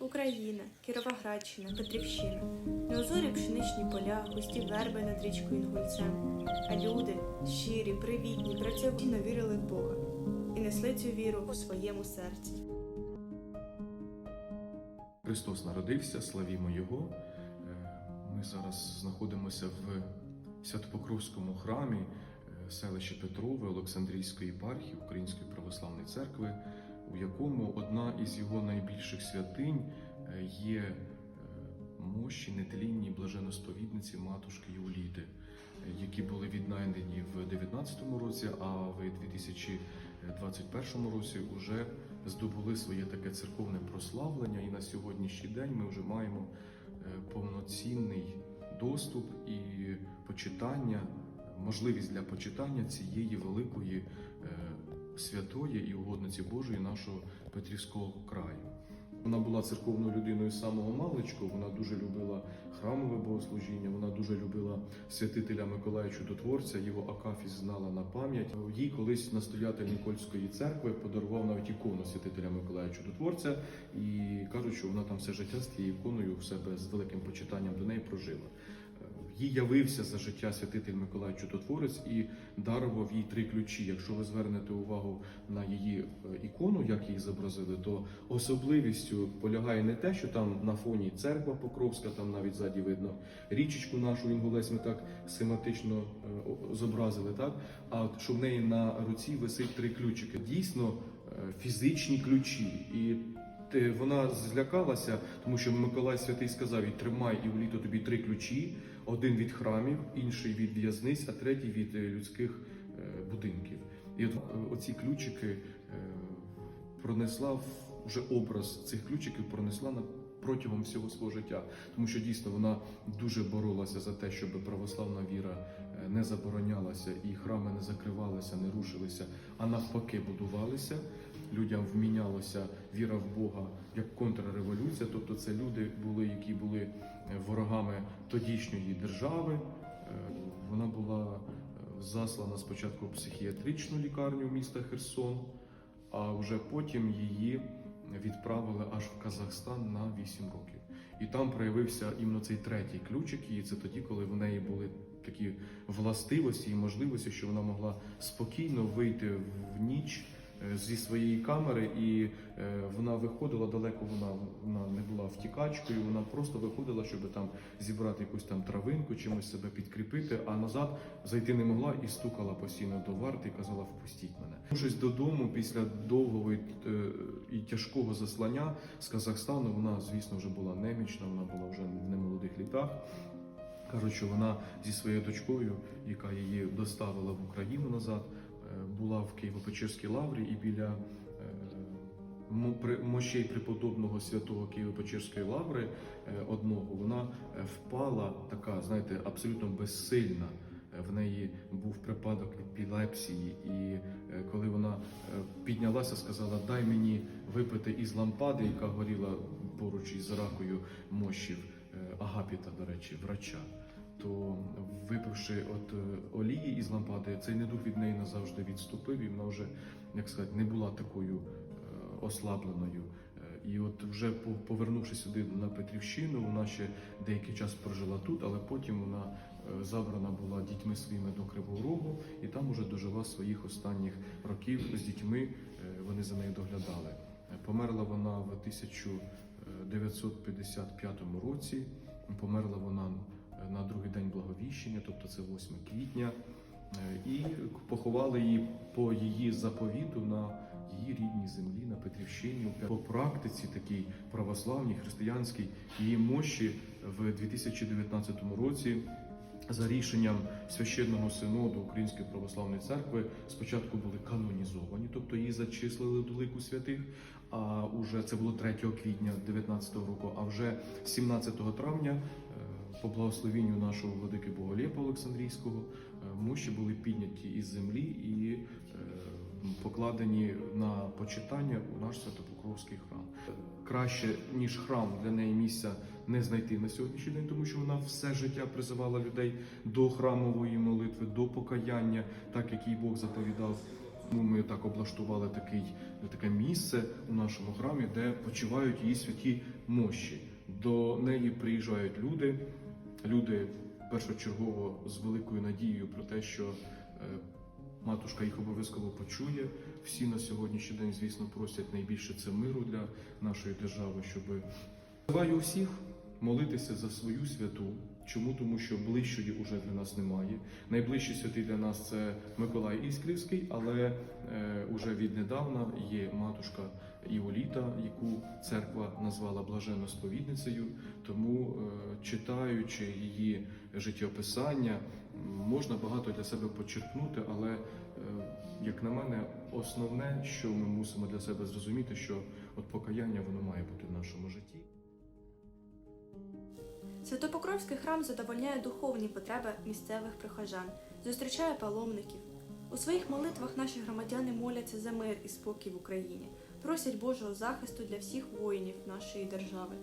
Україна, Кіровоградщина, Петрівщина. Неозорі пшеничні поля, густі верби над річкою Інгульцем. А люди щирі, привітні, працьовно вірили в Бога і несли цю віру у своєму серці. Христос народився, славімо Його. Е, Ми зараз знаходимося в Святопокровському храмі е, селища Петрове Олександрійської єпархії Української православної церкви, у якому одна із його найбільших святинь е, є е, мощі нетлінні блаженосповідниці матушки Юліти, е, які були віднайдені в 19 році, а в 2021 році вже здобули своє таке церковне прославлення, і на сьогоднішній день ми вже маємо повноцінний доступ і почитання, можливість для почитання цієї великої святої і угодниці Божої нашого Петрівського краю. Вона була церковною людиною з самого маличку. Вона дуже любила храмове богослужіння. Вона дуже любила святителя Миколая Чудотворця. Його акафіс знала на пам'ять. Їй колись настоятель Нікольської церкви подарував навіть ікону святителя Миколая Чудотворця і кажуть, що вона там все життя з тією іконою в себе з великим почитанням до неї прожила. Їй явився за життя святитель Миколай Чудотворець і дарував їй три ключі. Якщо ви звернете увагу на її е, ікону, як її зобразили, то особливістю полягає не те, що там на фоні церква Покровська, там навіть ззаді видно річечку нашу Інгулець ми так схематично е, зобразили, так а от що в неї на руці висить три ключики. Дійсно е, фізичні ключі. І те- вона злякалася, тому що Миколай Святий сказав: їй, тримай і вліто тобі три ключі: один від храмів, інший від в'язниць, а третій від е, людських е, будинків. І от е, оці ключики пронесла вже образ цих ключиків пронесла на протягом всього свого життя, тому що дійсно вона дуже боролася за те, щоб православна віра е, не заборонялася і храми не закривалися, не рушилися, а навпаки будувалися. Людям вмінялася віра в Бога як контрреволюція. Тобто, це люди були, які були е, ворогами тодішньої держави. Е, Вона була заслана спочатку в психіатричну лікарню міста Херсон, а вже потім її відправили аж в Казахстан на 8 років. І там проявився іменно цей третій ключик. І це тоді, коли в неї були такі властивості і можливості, що вона могла спокійно вийти в ніч зі своєї камери, і е, вона виходила далеко. Вона вона не була втікачкою. Вона просто виходила, щоб там зібрати якусь там травинку, чимось себе підкріпити. А назад зайти не могла і стукала постійно до варти і казала: впустіть мене. Щось додому після довгого і, е, і тяжкого заслання з Казахстану. Вона, звісно, вже була немічна. Вона була вже в немолодих літах. Кажуть, що вона зі своєю дочкою, яка її доставила в Україну назад, е, була в Києво-Печерській лаврі і біля е, мощей преподобного святого Києво-Печерської лаври е, одного вона е, впала така, знаєте, абсолютно безсильна. Е, В неї був припадок епілепсії, і е, коли вона е, піднялася, сказала: Дай мені випити із лампади, яка горіла поруч із ракою мощів е, Агапіта, до речі, врача. То випивши от е, олії із лампади, цей недух від неї назавжди відступив, і вона вже, як сказати, не була такою е, ослабленою. Е, І от вже по- повернувшись сюди на Петрівщину, вона ще деякий час прожила тут, але потім вона забрана була дітьми своїми до Кривого Рогу, і там уже дожила своїх останніх років з дітьми. Вони за нею доглядали. Померла вона в 1955 році. Померла вона на другий день благовіщення, тобто це 8 квітня. Е, І поховали її по її заповіту на її рідній землі на Петрівщині. По практиці такій православній, християнській її мощі в 2019 році. За рішенням священного синоду Української православної церкви спочатку були канонізовані, тобто її зачислили до лику святих. А уже це було 3 квітня 2019 року. А вже 17 травня, е, по благословенню нашого владики Боголєпа Олександрійського, е, мощі були підняті із землі і е, покладені на почитання у наш Святопокровський храм. Краще ніж храм для неї місця не знайти на сьогоднішній день, тому що вона все життя призивала людей до храмової молитви, до покаяння, так як їй Бог заповідав. Ми так облаштували такий, таке місце у нашому храмі, де почивають її святі мощі. До неї приїжджають люди, люди першочергово з великою надією про те, що е, матушка їх обов'язково почує. Всі на сьогоднішній день, звісно, просять найбільше це миру для нашої держави, щоб Бажаю усіх молитися за свою святу. Чому? Тому що ближчої уже для нас немає. Найближчий святий для нас це Миколай Іскрівський, але е, уже віднедавна є матушка Іоліта, яку церква назвала блаженно-сповідницею. Тому, е, читаючи її життєописання, можна багато для себе почерпнути, але, е, як на мене, основне, що ми мусимо для себе зрозуміти, що от покаяння воно має бути в нашому житті. Святопокровський храм задовольняє духовні потреби місцевих прихожан, зустрічає паломників. У своїх молитвах наші громадяни моляться за мир і спокій в Україні, просять Божого захисту для всіх воїнів нашої держави.